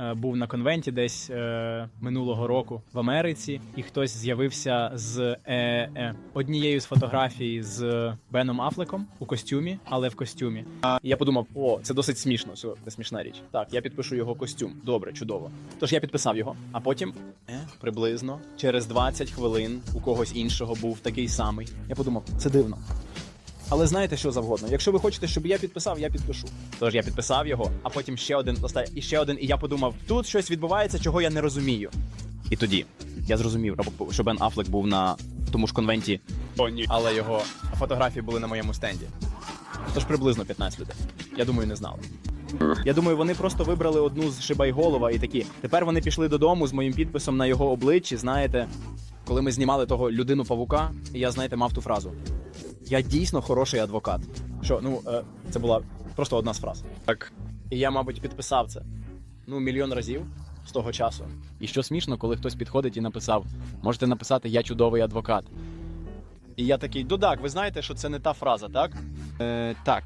е, був на конвенті десь е, минулого року в Америці, і хтось з'явився з е, е, однією з фотографій з Беном Афлеком у костюмі, але в костюмі. І я подумав: о, це досить смішно. Це смішна річ. Так, я підпишу його костюм. Добре, чудово. Тож я підписав його, а потім е, приблизно через 20 хвилин у когось іншого був такий самий. Я подумав, це дивно. Але знаєте що завгодно. Якщо ви хочете, щоб я підписав, я підпишу. Тож я підписав його, а потім ще один оста- і ще один. І я подумав, тут щось відбувається, чого я не розумію. І тоді я зрозумів, що Бен Афлек був на тому ж конвенті, О, ні. але його фотографії були на моєму стенді. Тож приблизно 15 людей. Я думаю, не знали. Я думаю, вони просто вибрали одну з Шибайголова і такі. Тепер вони пішли додому з моїм підписом на його обличчі. Знаєте, коли ми знімали того людину павука, і я, знаєте, мав ту фразу. Я дійсно хороший адвокат. Що, ну, е, це була просто одна з фраз. Так. І я, мабуть, підписав це ну, мільйон разів з того часу. І що смішно, коли хтось підходить і написав: можете написати Я чудовий адвокат. І я такий, дудак, ви знаєте, що це не та фраза, так? Е, так,